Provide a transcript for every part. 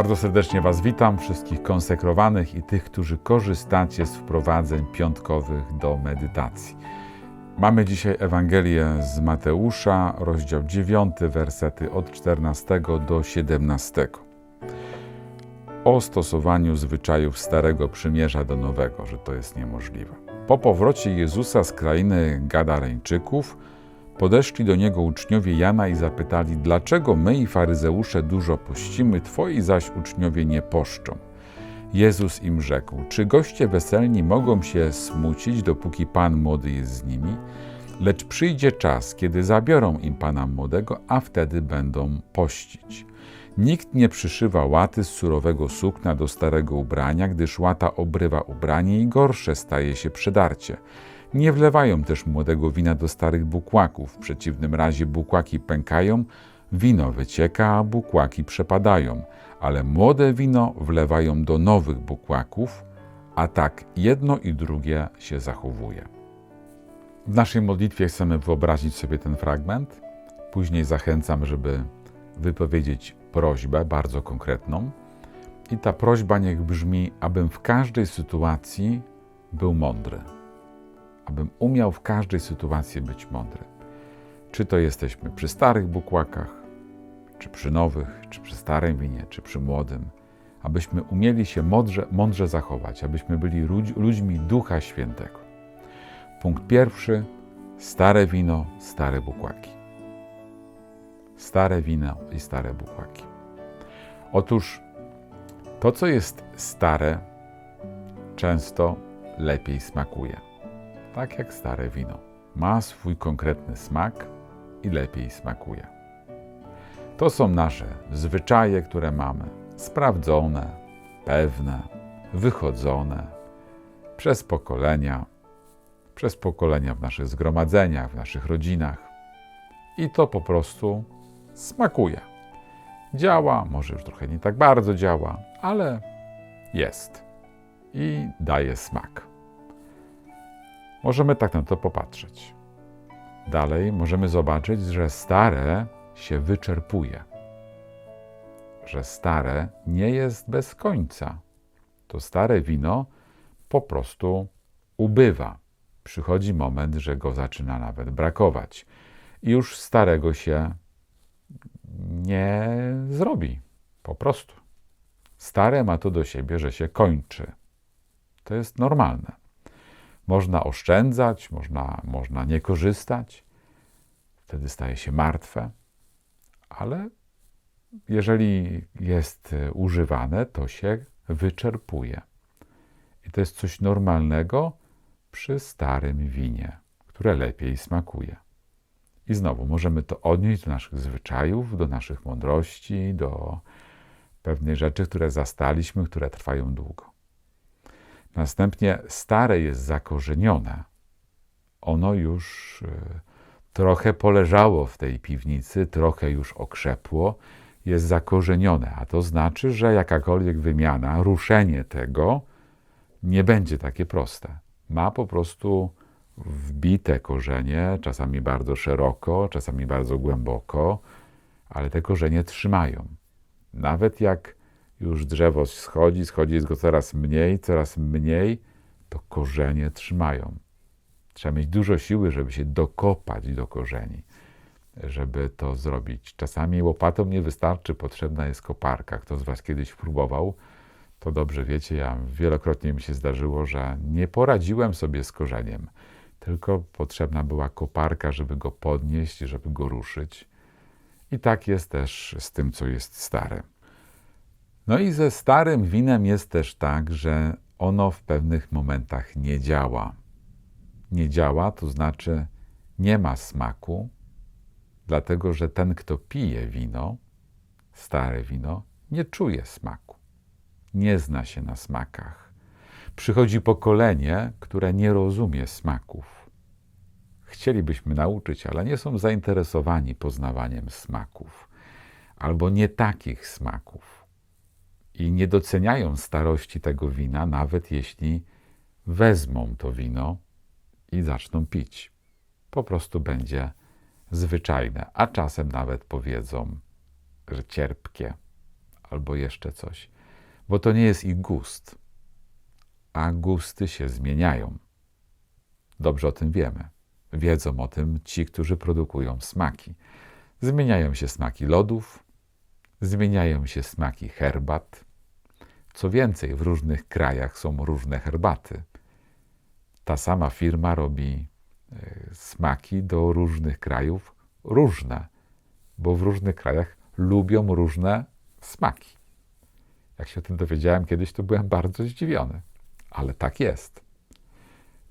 Bardzo serdecznie Was witam, wszystkich konsekrowanych i tych, którzy korzystacie z wprowadzeń piątkowych do medytacji. Mamy dzisiaj Ewangelię z Mateusza, rozdział 9, wersety od 14 do 17. O stosowaniu zwyczajów Starego Przymierza do Nowego, że to jest niemożliwe. Po powrocie Jezusa z krainy Gadareńczyków, Podeszli do niego uczniowie Jana i zapytali, dlaczego my i faryzeusze dużo pościmy, twoi zaś uczniowie nie poszczą. Jezus im rzekł, czy goście weselni mogą się smucić, dopóki Pan młody jest z nimi? Lecz przyjdzie czas, kiedy zabiorą im Pana młodego, a wtedy będą pościć. Nikt nie przyszywa łaty z surowego sukna do starego ubrania, gdyż łata obrywa ubranie i gorsze staje się przedarcie. Nie wlewają też młodego wina do starych bukłaków, w przeciwnym razie bukłaki pękają, wino wycieka, a bukłaki przepadają, ale młode wino wlewają do nowych bukłaków, a tak jedno i drugie się zachowuje. W naszej modlitwie chcemy wyobrazić sobie ten fragment. Później zachęcam, żeby wypowiedzieć prośbę bardzo konkretną. I ta prośba niech brzmi, abym w każdej sytuacji był mądry abym umiał w każdej sytuacji być mądry. Czy to jesteśmy przy starych bukłakach, czy przy nowych, czy przy starym winie, czy przy młodym, abyśmy umieli się mądrze, mądrze zachować, abyśmy byli ludźmi Ducha Świętego. Punkt pierwszy: stare wino, stare bukłaki. Stare wino i stare bukłaki. Otóż to, co jest stare, często lepiej smakuje tak jak stare wino. Ma swój konkretny smak i lepiej smakuje. To są nasze zwyczaje, które mamy, sprawdzone, pewne, wychodzone przez pokolenia, przez pokolenia w naszych zgromadzeniach, w naszych rodzinach. I to po prostu smakuje. Działa, może już trochę nie tak bardzo działa, ale jest i daje smak. Możemy tak na to popatrzeć. Dalej możemy zobaczyć, że stare się wyczerpuje, że stare nie jest bez końca. To stare wino po prostu ubywa. Przychodzi moment, że go zaczyna nawet brakować. I już starego się nie zrobi. Po prostu. Stare ma to do siebie, że się kończy. To jest normalne. Można oszczędzać, można, można nie korzystać, wtedy staje się martwe, ale jeżeli jest e, używane, to się wyczerpuje. I to jest coś normalnego przy starym winie, które lepiej smakuje. I znowu możemy to odnieść do naszych zwyczajów, do naszych mądrości, do pewnych rzeczy, które zastaliśmy, które trwają długo. Następnie stare jest zakorzenione. Ono już e, trochę poleżało w tej piwnicy, trochę już okrzepło, jest zakorzenione, a to znaczy, że jakakolwiek wymiana, ruszenie tego nie będzie takie proste. Ma po prostu wbite korzenie, czasami bardzo szeroko, czasami bardzo głęboko, ale te korzenie trzymają. Nawet jak już drzewo schodzi, schodzi jest go coraz mniej, coraz mniej, to korzenie trzymają. Trzeba mieć dużo siły, żeby się dokopać do korzeni, żeby to zrobić. Czasami łopatą nie wystarczy, potrzebna jest koparka. Kto z Was kiedyś próbował, to dobrze wiecie, ja wielokrotnie mi się zdarzyło, że nie poradziłem sobie z korzeniem, tylko potrzebna była koparka, żeby go podnieść, żeby go ruszyć. I tak jest też z tym, co jest stare. No i ze starym winem jest też tak, że ono w pewnych momentach nie działa. Nie działa, to znaczy nie ma smaku, dlatego że ten, kto pije wino, stare wino, nie czuje smaku. Nie zna się na smakach. Przychodzi pokolenie, które nie rozumie smaków. Chcielibyśmy nauczyć, ale nie są zainteresowani poznawaniem smaków, albo nie takich smaków i nie doceniają starości tego wina, nawet jeśli wezmą to wino i zaczną pić. Po prostu będzie zwyczajne, a czasem nawet powiedzą, że cierpkie albo jeszcze coś, bo to nie jest ich gust, a gusty się zmieniają. Dobrze o tym wiemy. Wiedzą o tym ci, którzy produkują smaki. Zmieniają się smaki lodów, zmieniają się smaki herbat. Co więcej, w różnych krajach są różne herbaty. Ta sama firma robi e, smaki do różnych krajów różne, bo w różnych krajach lubią różne smaki. Jak się o tym dowiedziałem kiedyś, to byłem bardzo zdziwiony, ale tak jest.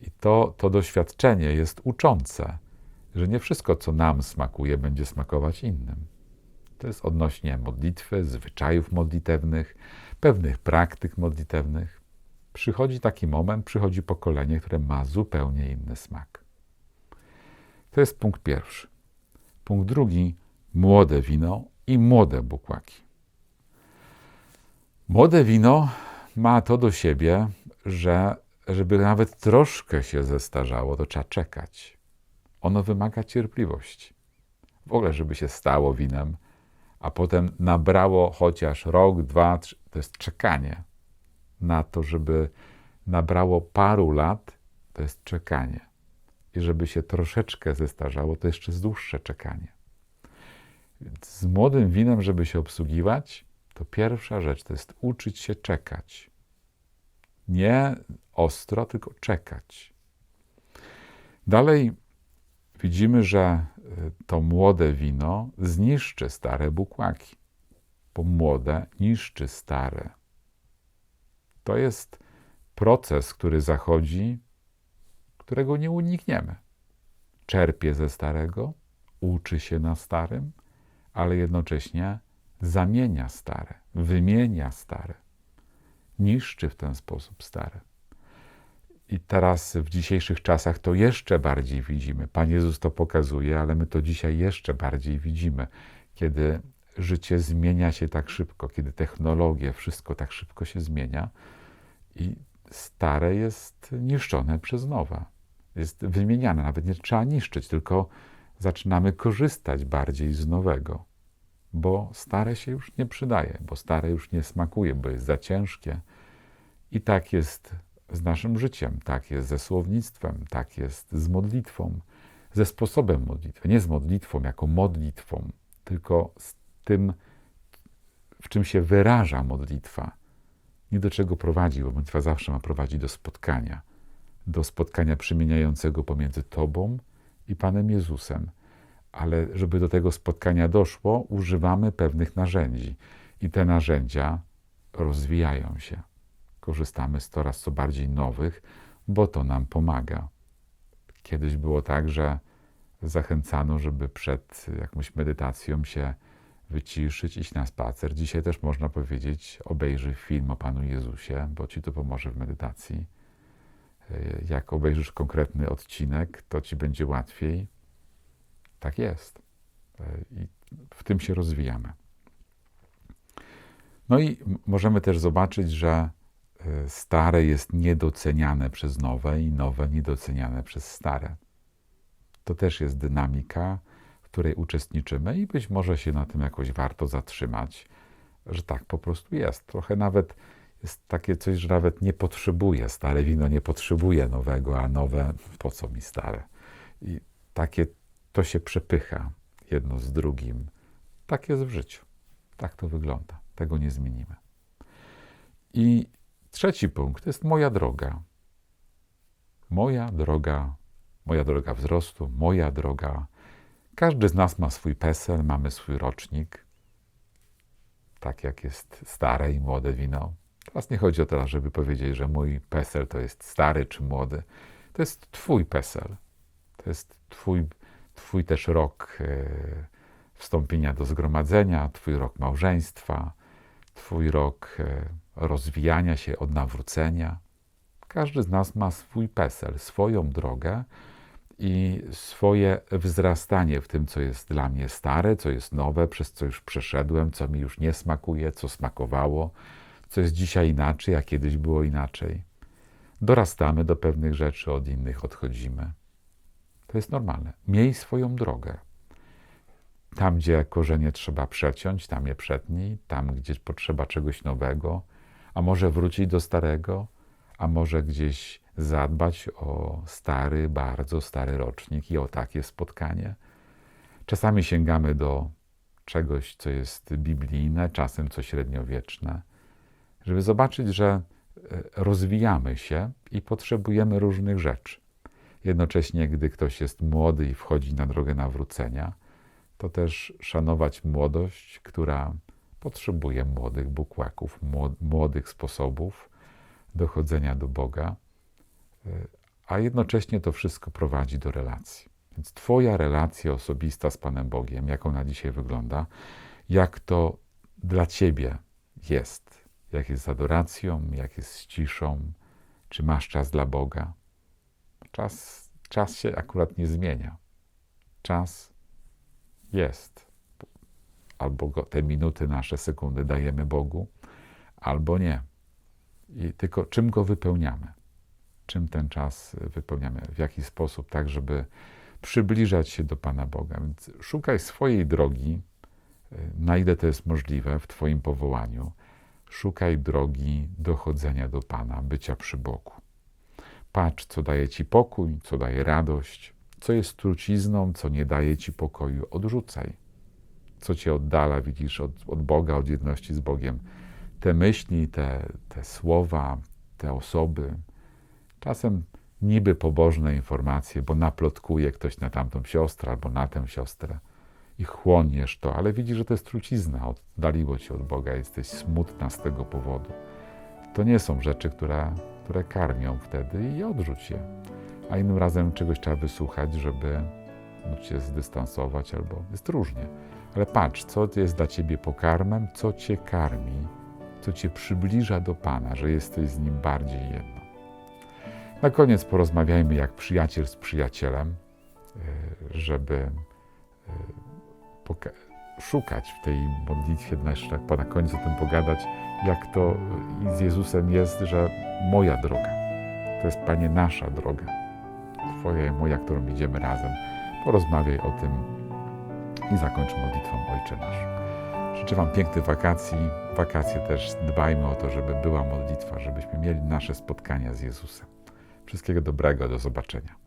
I to, to doświadczenie jest uczące, że nie wszystko, co nam smakuje, będzie smakować innym. To jest odnośnie modlitwy, zwyczajów modlitewnych, pewnych praktyk modlitewnych. Przychodzi taki moment, przychodzi pokolenie, które ma zupełnie inny smak. To jest punkt pierwszy. Punkt drugi, młode wino i młode bukłaki. Młode wino ma to do siebie, że żeby nawet troszkę się zestarzało, to trzeba czekać. Ono wymaga cierpliwości. W ogóle, żeby się stało winem, a potem nabrało chociaż rok, dwa, trzy, to jest czekanie na to, żeby nabrało paru lat, to jest czekanie. I żeby się troszeczkę zestarzało, to jeszcze dłuższe czekanie. Z młodym winem, żeby się obsługiwać, to pierwsza rzecz to jest uczyć się czekać. Nie ostro, tylko czekać. Dalej widzimy, że to młode wino zniszczy stare bukłaki, bo młode niszczy stare. To jest proces, który zachodzi, którego nie unikniemy. Czerpie ze starego, uczy się na starym, ale jednocześnie zamienia stare, wymienia stare, niszczy w ten sposób stare. I teraz w dzisiejszych czasach to jeszcze bardziej widzimy. Pan Jezus to pokazuje, ale my to dzisiaj jeszcze bardziej widzimy, kiedy życie zmienia się tak szybko, kiedy technologie, wszystko tak szybko się zmienia i stare jest niszczone przez nowe. Jest wymieniane, nawet nie trzeba niszczyć, tylko zaczynamy korzystać bardziej z nowego, bo stare się już nie przydaje, bo stare już nie smakuje, bo jest za ciężkie. I tak jest z naszym życiem, tak jest ze słownictwem, tak jest z modlitwą, ze sposobem modlitwy. Nie z modlitwą jako modlitwą, tylko z tym, w czym się wyraża modlitwa. Nie do czego prowadzi, bo modlitwa zawsze ma prowadzić do spotkania. Do spotkania przemieniającego pomiędzy Tobą i Panem Jezusem. Ale żeby do tego spotkania doszło, używamy pewnych narzędzi. I te narzędzia rozwijają się korzystamy z coraz co bardziej nowych, bo to nam pomaga. Kiedyś było tak, że zachęcano, żeby przed jakąś medytacją się wyciszyć, iść na spacer. Dzisiaj też można powiedzieć, obejrzyj film o Panu Jezusie, bo ci to pomoże w medytacji. Jak obejrzysz konkretny odcinek, to ci będzie łatwiej. Tak jest. I w tym się rozwijamy. No i możemy też zobaczyć, że E, stare jest niedoceniane przez nowe i nowe niedoceniane przez stare. To też jest dynamika, w której uczestniczymy i być może się na tym jakoś warto zatrzymać, że tak po prostu jest. Trochę nawet jest takie coś, że nawet nie potrzebuje, stare wino nie potrzebuje nowego, a nowe po co mi stare? I takie to się przepycha jedno z drugim. Tak jest w życiu. Tak to wygląda. Tego nie zmienimy. I Trzeci punkt to jest moja droga. Moja droga, moja droga wzrostu, moja droga. Każdy z nas ma swój PESEL, mamy swój rocznik. Tak jak jest stare i młode wino. Teraz nie chodzi o to, żeby powiedzieć, że mój PESEL to jest stary czy młody. To jest Twój PESEL. To jest Twój, twój też rok e, wstąpienia do zgromadzenia, Twój rok małżeństwa, Twój rok e, rozwijania się, od nawrócenia. Każdy z nas ma swój PESEL, swoją drogę i swoje wzrastanie w tym, co jest dla mnie stare, co jest nowe, przez co już przeszedłem, co mi już nie smakuje, co smakowało, co jest dzisiaj inaczej, a kiedyś było inaczej. Dorastamy do pewnych rzeczy, od innych odchodzimy. To jest normalne. Miej swoją drogę. tam, gdzie korzenie trzeba przeciąć, tam je przetnij, tam, gdzie potrzeba czegoś nowego, a może wrócić do starego, a może gdzieś zadbać o stary, bardzo stary rocznik i o takie spotkanie. Czasami sięgamy do czegoś, co jest biblijne, czasem co średniowieczne, żeby zobaczyć, że e, rozwijamy się i potrzebujemy różnych rzeczy. Jednocześnie, gdy ktoś jest młody i wchodzi na drogę nawrócenia, to też szanować młodość, która potrzebuje młodych bukłaków, młodych sposobów dochodzenia do Boga, e, a jednocześnie to wszystko prowadzi do relacji. Więc Twoja relacja osobista z Panem Bogiem, jak ona dzisiaj wygląda, jak to dla Ciebie jest, jak jest z adoracją, jak jest z ciszą, czy masz czas dla Boga. Czas, czas się akurat nie zmienia. Czas jest. Albo te minuty, nasze sekundy dajemy Bogu, albo nie. I tylko czym go wypełniamy? Czym ten czas wypełniamy? W jaki sposób, tak, żeby przybliżać się do Pana Boga. Więc szukaj swojej drogi, y, na ile to jest możliwe w Twoim powołaniu. Szukaj drogi dochodzenia do Pana, bycia przy Bogu. Patrz, co daje Ci pokój, co daje radość, co jest trucizną, co nie daje Ci pokoju. Odrzucaj. Co Cię oddala, widzisz, od, od Boga, od jedności z Bogiem. Te myśli, te, te słowa, te osoby. Czasem niby pobożne informacje, bo naplotkuje ktoś na tamtą siostrę albo na tę siostrę i chłoniesz to, ale widzisz, że to jest trucizna, oddaliło cię od Boga, jesteś smutna z tego powodu. To nie są rzeczy, które, które karmią wtedy i odrzuć je. A innym razem czegoś trzeba wysłuchać, żeby móc się zdystansować, albo jest różnie. Ale patrz, co jest dla ciebie pokarmem, co cię karmi, co cię przybliża do Pana, że jesteś z Nim bardziej jedno. Na koniec porozmawiajmy jak przyjaciel z przyjacielem, e, żeby e, szukać w tej modlitwie, jeszcze na koniec o tym pogadać, jak to z Jezusem jest, że moja droga, to jest Panie nasza droga, Twoja i moja, którą idziemy razem. Porozmawiaj o tym i zakończ modlitwą Ojcze Nasz. Życzę Wam pięknych wakacji. Wakacje też dbajmy o to, żeby była modlitwa, żebyśmy mieli nasze spotkania z Jezusem. Wszystkiego dobrego, do zobaczenia.